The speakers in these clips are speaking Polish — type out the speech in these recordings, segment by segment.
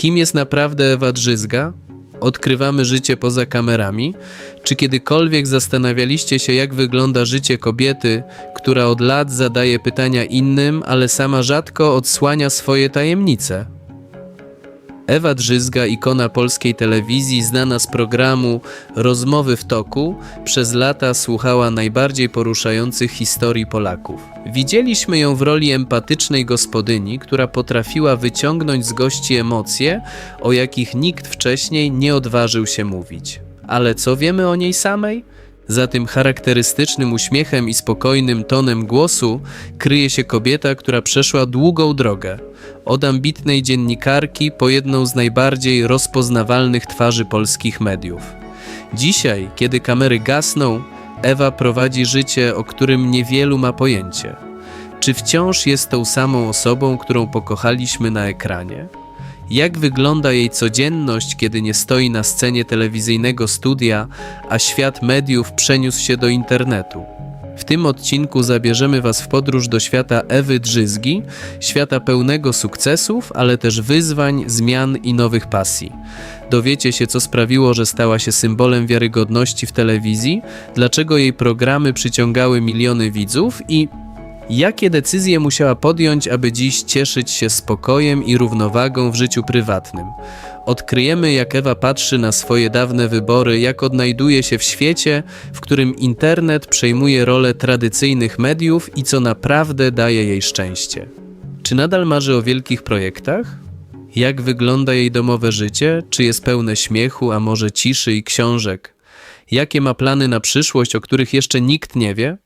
Kim jest naprawdę Ewa Drzyzga? Odkrywamy życie poza kamerami? Czy kiedykolwiek zastanawialiście się, jak wygląda życie kobiety, która od lat zadaje pytania innym, ale sama rzadko odsłania swoje tajemnice? Ewa Drzyzga, ikona polskiej telewizji, znana z programu Rozmowy w toku, przez lata słuchała najbardziej poruszających historii Polaków. Widzieliśmy ją w roli empatycznej gospodyni, która potrafiła wyciągnąć z gości emocje, o jakich nikt wcześniej nie odważył się mówić. Ale co wiemy o niej samej? Za tym charakterystycznym uśmiechem i spokojnym tonem głosu kryje się kobieta, która przeszła długą drogę. Od ambitnej dziennikarki po jedną z najbardziej rozpoznawalnych twarzy polskich mediów. Dzisiaj, kiedy kamery gasną, Ewa prowadzi życie, o którym niewielu ma pojęcie. Czy wciąż jest tą samą osobą, którą pokochaliśmy na ekranie? Jak wygląda jej codzienność, kiedy nie stoi na scenie telewizyjnego studia, a świat mediów przeniósł się do internetu? W tym odcinku zabierzemy Was w podróż do świata Ewy Drzyzgi, świata pełnego sukcesów, ale też wyzwań, zmian i nowych pasji. Dowiecie się, co sprawiło, że stała się symbolem wiarygodności w telewizji, dlaczego jej programy przyciągały miliony widzów i Jakie decyzje musiała podjąć, aby dziś cieszyć się spokojem i równowagą w życiu prywatnym? Odkryjemy, jak Ewa patrzy na swoje dawne wybory, jak odnajduje się w świecie, w którym internet przejmuje rolę tradycyjnych mediów i co naprawdę daje jej szczęście. Czy nadal marzy o wielkich projektach? Jak wygląda jej domowe życie? Czy jest pełne śmiechu, a może ciszy i książek? Jakie ma plany na przyszłość, o których jeszcze nikt nie wie?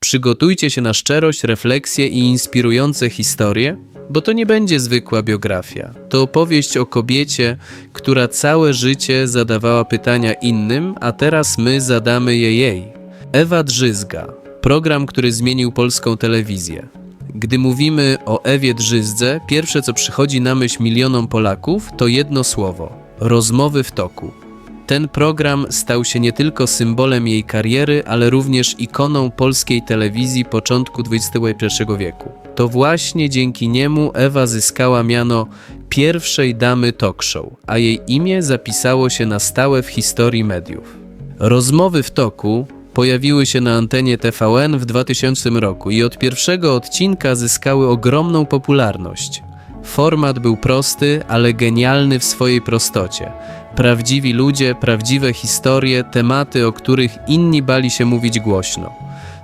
Przygotujcie się na szczerość, refleksję i inspirujące historie, bo to nie będzie zwykła biografia. To opowieść o kobiecie, która całe życie zadawała pytania innym, a teraz my zadamy je jej. Ewa Drzyzga, program, który zmienił polską telewizję. Gdy mówimy o Ewie Drzyzdze, pierwsze co przychodzi na myśl milionom Polaków to jedno słowo rozmowy w toku. Ten program stał się nie tylko symbolem jej kariery, ale również ikoną polskiej telewizji początku XXI wieku. To właśnie dzięki niemu Ewa zyskała miano pierwszej damy talk show, a jej imię zapisało się na stałe w historii mediów. Rozmowy w toku pojawiły się na antenie TVN w 2000 roku i od pierwszego odcinka zyskały ogromną popularność. Format był prosty, ale genialny w swojej prostocie. Prawdziwi ludzie, prawdziwe historie, tematy, o których inni bali się mówić głośno.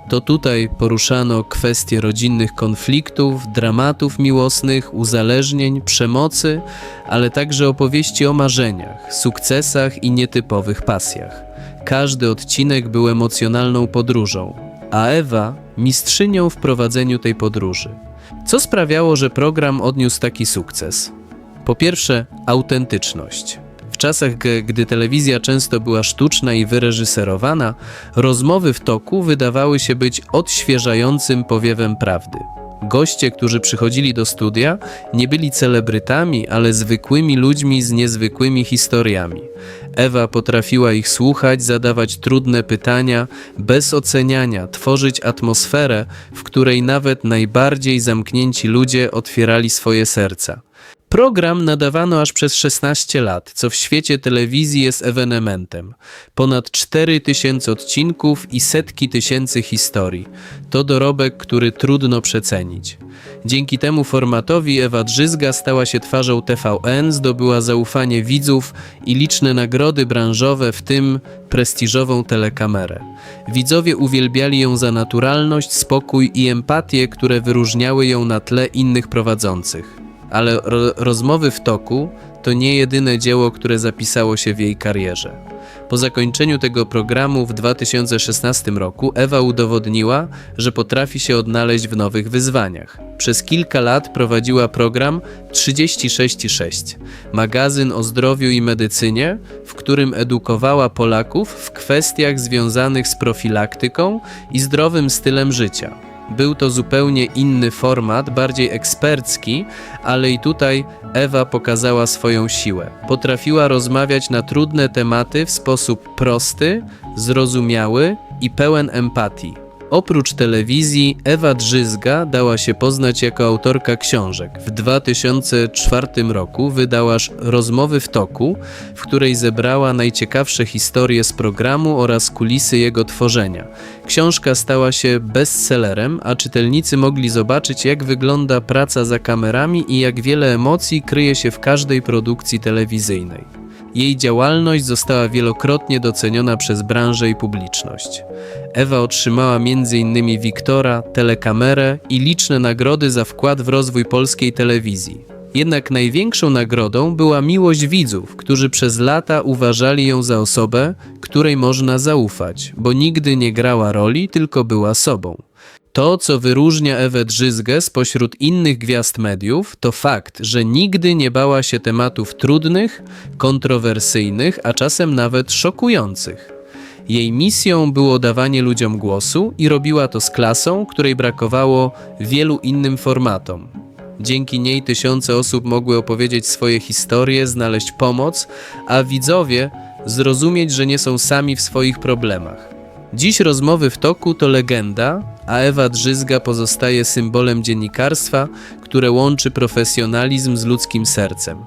To tutaj poruszano kwestie rodzinnych konfliktów, dramatów miłosnych, uzależnień, przemocy, ale także opowieści o marzeniach, sukcesach i nietypowych pasjach. Każdy odcinek był emocjonalną podróżą, a Ewa mistrzynią w prowadzeniu tej podróży. Co sprawiało, że program odniósł taki sukces? Po pierwsze, autentyczność. W czasach, gdy telewizja często była sztuczna i wyreżyserowana, rozmowy w toku wydawały się być odświeżającym powiewem prawdy. Goście, którzy przychodzili do studia, nie byli celebrytami, ale zwykłymi ludźmi z niezwykłymi historiami. Ewa potrafiła ich słuchać, zadawać trudne pytania, bez oceniania, tworzyć atmosferę, w której nawet najbardziej zamknięci ludzie otwierali swoje serca. Program nadawano aż przez 16 lat, co w świecie telewizji jest ewenementem. Ponad 4000 odcinków i setki tysięcy historii. To dorobek, który trudno przecenić. Dzięki temu formatowi Ewa Drzyzga stała się twarzą TVN, zdobyła zaufanie widzów i liczne nagrody branżowe, w tym prestiżową telekamerę. Widzowie uwielbiali ją za naturalność, spokój i empatię, które wyróżniały ją na tle innych prowadzących ale ro rozmowy w toku to nie jedyne dzieło, które zapisało się w jej karierze. Po zakończeniu tego programu w 2016 roku Ewa udowodniła, że potrafi się odnaleźć w nowych wyzwaniach. Przez kilka lat prowadziła program 36,6, magazyn o zdrowiu i medycynie, w którym edukowała Polaków w kwestiach związanych z profilaktyką i zdrowym stylem życia. Był to zupełnie inny format, bardziej ekspercki, ale i tutaj Ewa pokazała swoją siłę. Potrafiła rozmawiać na trudne tematy w sposób prosty, zrozumiały i pełen empatii. Oprócz telewizji, Ewa Drzyzga dała się poznać jako autorka książek. W 2004 roku wydałaś Rozmowy w toku, w której zebrała najciekawsze historie z programu oraz kulisy jego tworzenia. Książka stała się bestsellerem, a czytelnicy mogli zobaczyć, jak wygląda praca za kamerami i jak wiele emocji kryje się w każdej produkcji telewizyjnej. Jej działalność została wielokrotnie doceniona przez branżę i publiczność. Ewa otrzymała m.in. Wiktora, telekamerę i liczne nagrody za wkład w rozwój polskiej telewizji. Jednak największą nagrodą była miłość widzów, którzy przez lata uważali ją za osobę, której można zaufać, bo nigdy nie grała roli, tylko była sobą. To, co wyróżnia Ewę Drzyzgę spośród innych gwiazd mediów, to fakt, że nigdy nie bała się tematów trudnych, kontrowersyjnych, a czasem nawet szokujących. Jej misją było dawanie ludziom głosu i robiła to z klasą, której brakowało wielu innym formatom. Dzięki niej tysiące osób mogły opowiedzieć swoje historie, znaleźć pomoc, a widzowie zrozumieć, że nie są sami w swoich problemach. Dziś rozmowy w toku to legenda, a Ewa Drzyzga pozostaje symbolem dziennikarstwa, które łączy profesjonalizm z ludzkim sercem.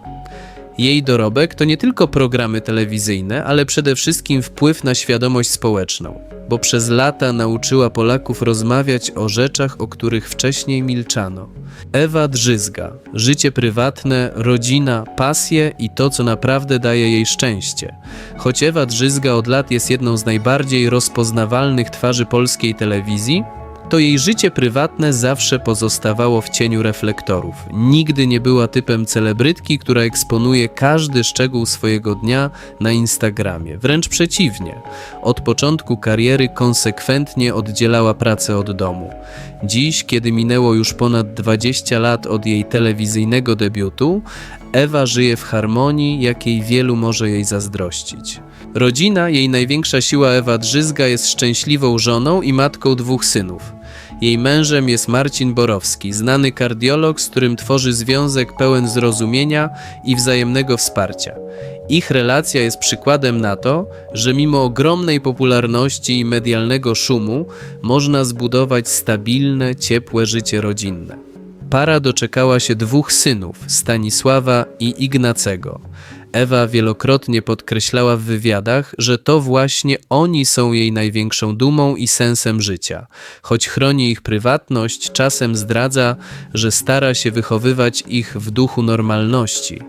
Jej dorobek to nie tylko programy telewizyjne, ale przede wszystkim wpływ na świadomość społeczną, bo przez lata nauczyła Polaków rozmawiać o rzeczach, o których wcześniej milczano. Ewa Drzyzga życie prywatne, rodzina, pasje i to, co naprawdę daje jej szczęście. Choć Ewa Drzyzga od lat jest jedną z najbardziej rozpoznawalnych twarzy polskiej telewizji, to jej życie prywatne zawsze pozostawało w cieniu reflektorów. Nigdy nie była typem celebrytki, która eksponuje każdy szczegół swojego dnia na Instagramie. Wręcz przeciwnie. Od początku kariery konsekwentnie oddzielała pracę od domu. Dziś, kiedy minęło już ponad 20 lat od jej telewizyjnego debiutu, Ewa żyje w harmonii, jakiej wielu może jej zazdrościć. Rodzina, jej największa siła Ewa Drzyzga jest szczęśliwą żoną i matką dwóch synów. Jej mężem jest Marcin Borowski, znany kardiolog, z którym tworzy związek pełen zrozumienia i wzajemnego wsparcia. Ich relacja jest przykładem na to, że mimo ogromnej popularności i medialnego szumu można zbudować stabilne, ciepłe życie rodzinne. Para doczekała się dwóch synów, Stanisława i Ignacego. Ewa wielokrotnie podkreślała w wywiadach, że to właśnie oni są jej największą dumą i sensem życia. Choć chroni ich prywatność, czasem zdradza, że stara się wychowywać ich w duchu normalności,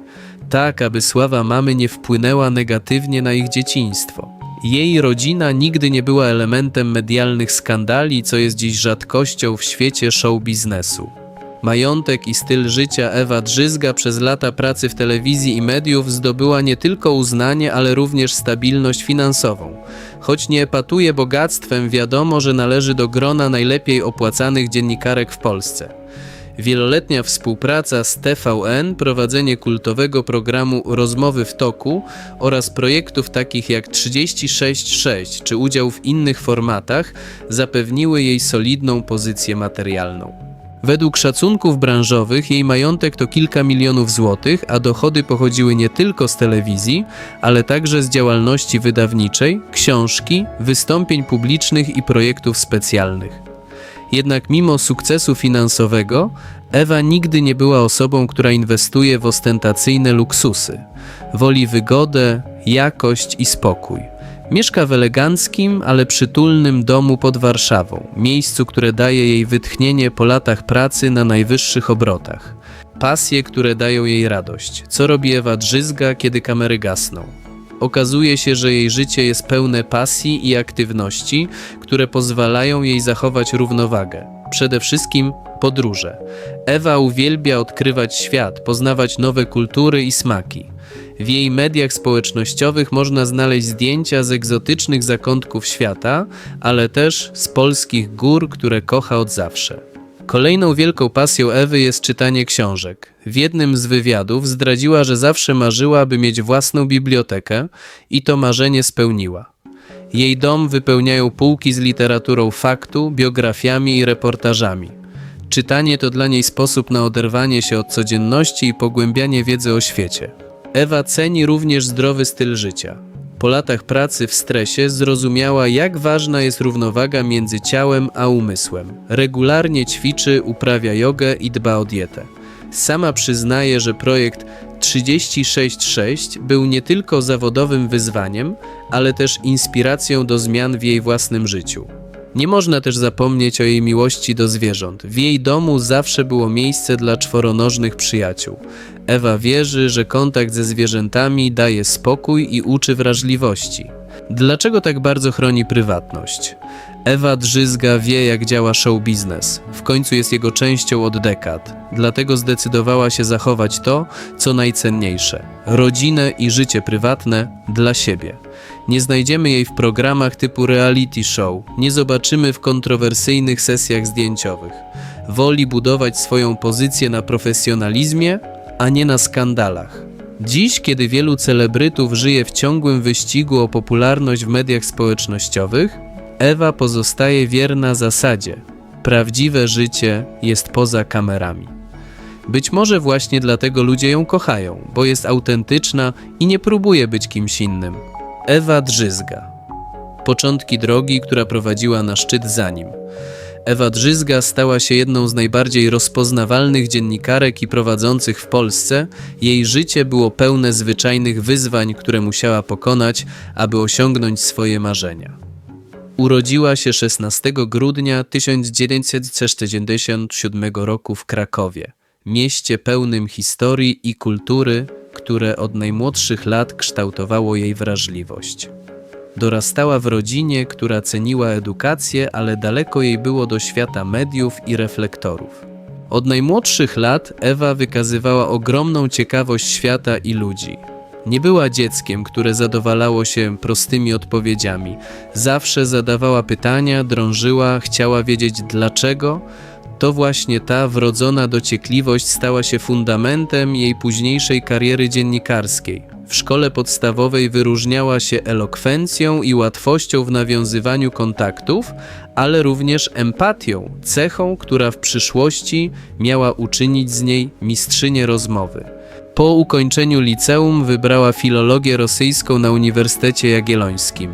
tak aby sława mamy nie wpłynęła negatywnie na ich dzieciństwo. Jej rodzina nigdy nie była elementem medialnych skandali, co jest dziś rzadkością w świecie show biznesu. Majątek i styl życia Ewa Drzyzga przez lata pracy w telewizji i mediów zdobyła nie tylko uznanie, ale również stabilność finansową. Choć nie epatuje bogactwem, wiadomo, że należy do grona najlepiej opłacanych dziennikarek w Polsce. Wieloletnia współpraca z TVN, prowadzenie kultowego programu Rozmowy w toku oraz projektów takich jak 36.6 czy udział w innych formatach zapewniły jej solidną pozycję materialną. Według szacunków branżowych jej majątek to kilka milionów złotych, a dochody pochodziły nie tylko z telewizji, ale także z działalności wydawniczej, książki, wystąpień publicznych i projektów specjalnych. Jednak mimo sukcesu finansowego, Ewa nigdy nie była osobą, która inwestuje w ostentacyjne luksusy. Woli wygodę, jakość i spokój. Mieszka w eleganckim, ale przytulnym domu pod Warszawą, miejscu, które daje jej wytchnienie po latach pracy na najwyższych obrotach. Pasje, które dają jej radość. Co robi Ewa Drzyzga, kiedy kamery gasną? Okazuje się, że jej życie jest pełne pasji i aktywności, które pozwalają jej zachować równowagę. Przede wszystkim podróże. Ewa uwielbia odkrywać świat, poznawać nowe kultury i smaki. W jej mediach społecznościowych można znaleźć zdjęcia z egzotycznych zakątków świata, ale też z polskich gór, które kocha od zawsze. Kolejną wielką pasją Ewy jest czytanie książek. W jednym z wywiadów zdradziła, że zawsze marzyła, by mieć własną bibliotekę i to marzenie spełniła. Jej dom wypełniają półki z literaturą faktu, biografiami i reportażami. Czytanie to dla niej sposób na oderwanie się od codzienności i pogłębianie wiedzy o świecie. Ewa ceni również zdrowy styl życia. Po latach pracy w stresie zrozumiała, jak ważna jest równowaga między ciałem a umysłem. Regularnie ćwiczy, uprawia jogę i dba o dietę. Sama przyznaje, że projekt 366 był nie tylko zawodowym wyzwaniem, ale też inspiracją do zmian w jej własnym życiu. Nie można też zapomnieć o jej miłości do zwierząt. W jej domu zawsze było miejsce dla czworonożnych przyjaciół. Ewa wierzy, że kontakt ze zwierzętami daje spokój i uczy wrażliwości. Dlaczego tak bardzo chroni prywatność? Ewa Drzyzga wie, jak działa show biznes. W końcu jest jego częścią od dekad. Dlatego zdecydowała się zachować to, co najcenniejsze rodzinę i życie prywatne dla siebie. Nie znajdziemy jej w programach typu reality show, nie zobaczymy w kontrowersyjnych sesjach zdjęciowych. Woli budować swoją pozycję na profesjonalizmie, a nie na skandalach. Dziś, kiedy wielu celebrytów żyje w ciągłym wyścigu o popularność w mediach społecznościowych, Ewa pozostaje wierna zasadzie: prawdziwe życie jest poza kamerami. Być może właśnie dlatego ludzie ją kochają, bo jest autentyczna i nie próbuje być kimś innym. Ewa Drzyzga. Początki drogi, która prowadziła na szczyt za nim. Ewa Drzyzga stała się jedną z najbardziej rozpoznawalnych dziennikarek i prowadzących w Polsce. Jej życie było pełne zwyczajnych wyzwań, które musiała pokonać, aby osiągnąć swoje marzenia. Urodziła się 16 grudnia 1967 roku w Krakowie, mieście pełnym historii i kultury, które od najmłodszych lat kształtowało jej wrażliwość. Dorastała w rodzinie, która ceniła edukację, ale daleko jej było do świata mediów i reflektorów. Od najmłodszych lat Ewa wykazywała ogromną ciekawość świata i ludzi. Nie była dzieckiem, które zadowalało się prostymi odpowiedziami. Zawsze zadawała pytania, drążyła, chciała wiedzieć dlaczego. To właśnie ta wrodzona dociekliwość stała się fundamentem jej późniejszej kariery dziennikarskiej. W szkole podstawowej wyróżniała się elokwencją i łatwością w nawiązywaniu kontaktów, ale również empatią, cechą, która w przyszłości miała uczynić z niej mistrzynię rozmowy. Po ukończeniu liceum wybrała filologię rosyjską na Uniwersytecie Jagiellońskim.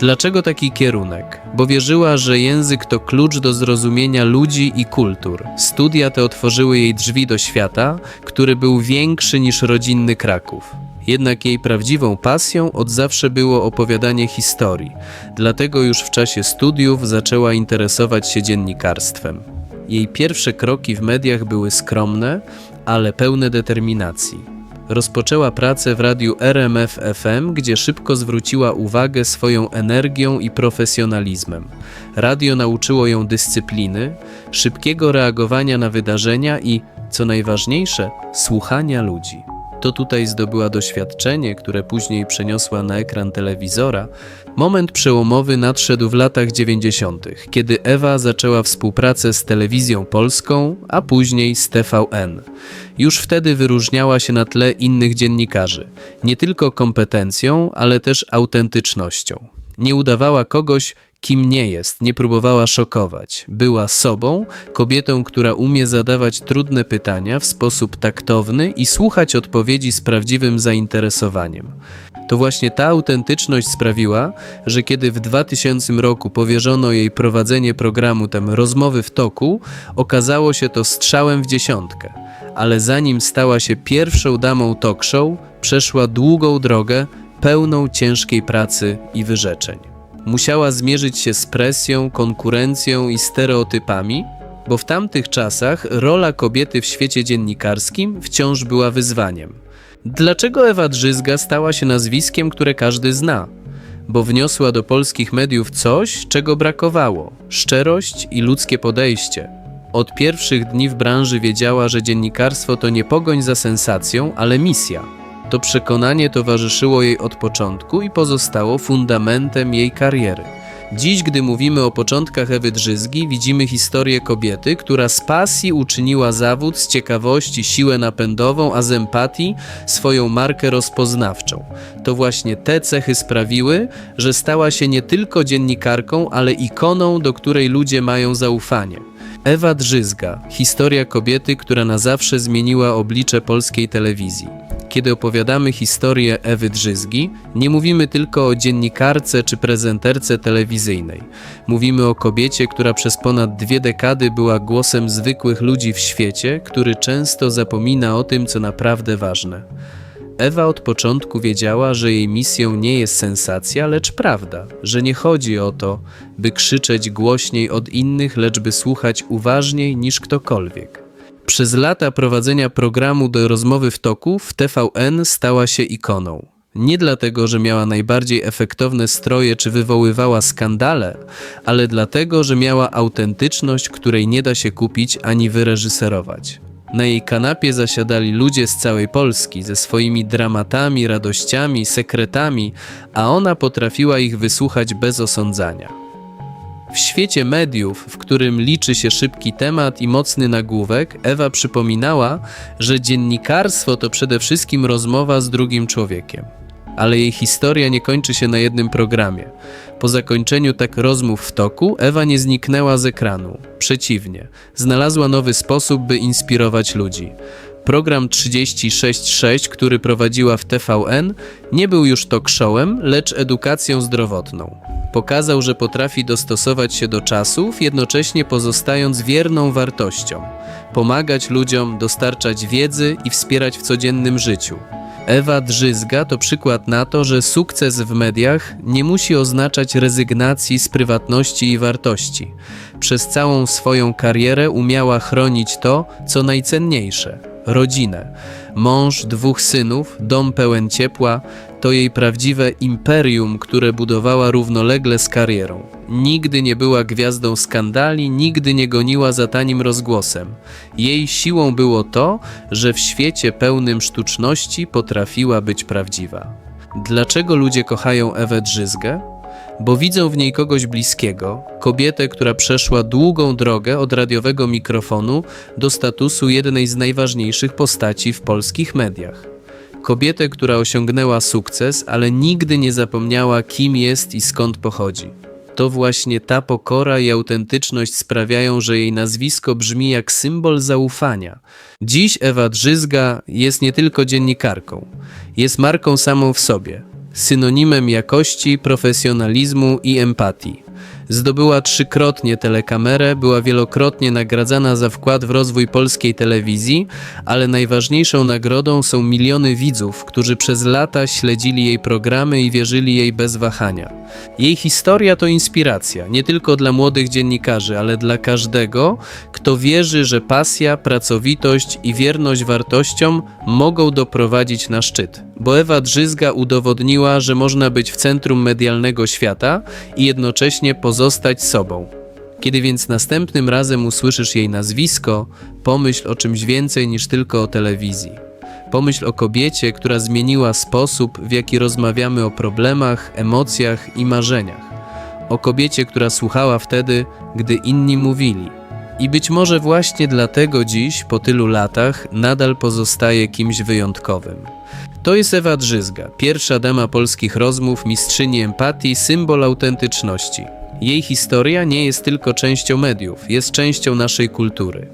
Dlaczego taki kierunek? Bo wierzyła, że język to klucz do zrozumienia ludzi i kultur. Studia te otworzyły jej drzwi do świata, który był większy niż rodzinny Kraków. Jednak jej prawdziwą pasją od zawsze było opowiadanie historii, dlatego już w czasie studiów zaczęła interesować się dziennikarstwem. Jej pierwsze kroki w mediach były skromne, ale pełne determinacji. Rozpoczęła pracę w radiu RMF FM, gdzie szybko zwróciła uwagę swoją energią i profesjonalizmem. Radio nauczyło ją dyscypliny, szybkiego reagowania na wydarzenia i, co najważniejsze, słuchania ludzi. To tutaj zdobyła doświadczenie, które później przeniosła na ekran telewizora. Moment przełomowy nadszedł w latach 90., kiedy Ewa zaczęła współpracę z telewizją polską, a później z TVN. Już wtedy wyróżniała się na tle innych dziennikarzy, nie tylko kompetencją, ale też autentycznością. Nie udawała kogoś, kim nie jest, nie próbowała szokować. Była sobą, kobietą, która umie zadawać trudne pytania w sposób taktowny i słuchać odpowiedzi z prawdziwym zainteresowaniem. To właśnie ta autentyczność sprawiła, że kiedy w 2000 roku powierzono jej prowadzenie programu tem Rozmowy w toku, okazało się to strzałem w dziesiątkę. Ale zanim stała się pierwszą damą talk show, przeszła długą drogę, pełną ciężkiej pracy i wyrzeczeń. Musiała zmierzyć się z presją, konkurencją i stereotypami, bo w tamtych czasach rola kobiety w świecie dziennikarskim wciąż była wyzwaniem. Dlaczego Ewa Drzyzga stała się nazwiskiem, które każdy zna? Bo wniosła do polskich mediów coś, czego brakowało szczerość i ludzkie podejście. Od pierwszych dni w branży wiedziała, że dziennikarstwo to nie pogoń za sensacją, ale misja. To przekonanie towarzyszyło jej od początku i pozostało fundamentem jej kariery. Dziś, gdy mówimy o początkach Ewy Drzyzgi, widzimy historię kobiety, która z pasji uczyniła zawód, z ciekawości siłę napędową, a z empatii swoją markę rozpoznawczą. To właśnie te cechy sprawiły, że stała się nie tylko dziennikarką, ale ikoną, do której ludzie mają zaufanie. Ewa Drzyzga historia kobiety, która na zawsze zmieniła oblicze polskiej telewizji. Kiedy opowiadamy historię Ewy Drzyzgi, nie mówimy tylko o dziennikarce czy prezenterce telewizyjnej. Mówimy o kobiecie, która przez ponad dwie dekady była głosem zwykłych ludzi w świecie, który często zapomina o tym, co naprawdę ważne. Ewa od początku wiedziała, że jej misją nie jest sensacja, lecz prawda, że nie chodzi o to, by krzyczeć głośniej od innych, lecz by słuchać uważniej niż ktokolwiek. Przez lata prowadzenia programu do rozmowy w toku w TVN stała się ikoną. Nie dlatego, że miała najbardziej efektowne stroje czy wywoływała skandale, ale dlatego, że miała autentyczność, której nie da się kupić ani wyreżyserować. Na jej kanapie zasiadali ludzie z całej Polski ze swoimi dramatami, radościami, sekretami, a ona potrafiła ich wysłuchać bez osądzania. W świecie mediów, w którym liczy się szybki temat i mocny nagłówek, Ewa przypominała, że dziennikarstwo to przede wszystkim rozmowa z drugim człowiekiem. Ale jej historia nie kończy się na jednym programie. Po zakończeniu tak rozmów w toku, Ewa nie zniknęła z ekranu. Przeciwnie, znalazła nowy sposób, by inspirować ludzi. Program 366, który prowadziła w TVN, nie był już talk showem, lecz edukacją zdrowotną. Pokazał, że potrafi dostosować się do czasów, jednocześnie pozostając wierną wartościom, pomagać ludziom, dostarczać wiedzy i wspierać w codziennym życiu. Ewa Drzyzga to przykład na to, że sukces w mediach nie musi oznaczać rezygnacji z prywatności i wartości. Przez całą swoją karierę umiała chronić to, co najcenniejsze rodzinę. Mąż, dwóch synów, dom pełen ciepła to jej prawdziwe imperium, które budowała równolegle z karierą. Nigdy nie była gwiazdą skandali, nigdy nie goniła za tanim rozgłosem. Jej siłą było to, że w świecie pełnym sztuczności potrafiła być prawdziwa. Dlaczego ludzie kochają Ewę Drzyzgę? Bo widzą w niej kogoś bliskiego, kobietę, która przeszła długą drogę od radiowego mikrofonu do statusu jednej z najważniejszych postaci w polskich mediach. Kobietę, która osiągnęła sukces, ale nigdy nie zapomniała, kim jest i skąd pochodzi. To właśnie ta pokora i autentyczność sprawiają, że jej nazwisko brzmi jak symbol zaufania. Dziś Ewa Drzyzga jest nie tylko dziennikarką, jest marką samą w sobie, synonimem jakości, profesjonalizmu i empatii. Zdobyła trzykrotnie telekamerę, była wielokrotnie nagradzana za wkład w rozwój polskiej telewizji, ale najważniejszą nagrodą są miliony widzów, którzy przez lata śledzili jej programy i wierzyli jej bez wahania. Jej historia to inspiracja, nie tylko dla młodych dziennikarzy, ale dla każdego, kto wierzy, że pasja, pracowitość i wierność wartościom mogą doprowadzić na szczyt. Bo Ewa Drzyzga udowodniła, że można być w centrum medialnego świata i jednocześnie pozostać sobą. Kiedy więc następnym razem usłyszysz jej nazwisko, pomyśl o czymś więcej niż tylko o telewizji. Pomyśl o kobiecie, która zmieniła sposób, w jaki rozmawiamy o problemach, emocjach i marzeniach. O kobiecie, która słuchała wtedy, gdy inni mówili. I być może właśnie dlatego dziś, po tylu latach, nadal pozostaje kimś wyjątkowym. To jest Ewa Drzyzga, pierwsza dama polskich rozmów, mistrzyni empatii, symbol autentyczności. Jej historia nie jest tylko częścią mediów, jest częścią naszej kultury.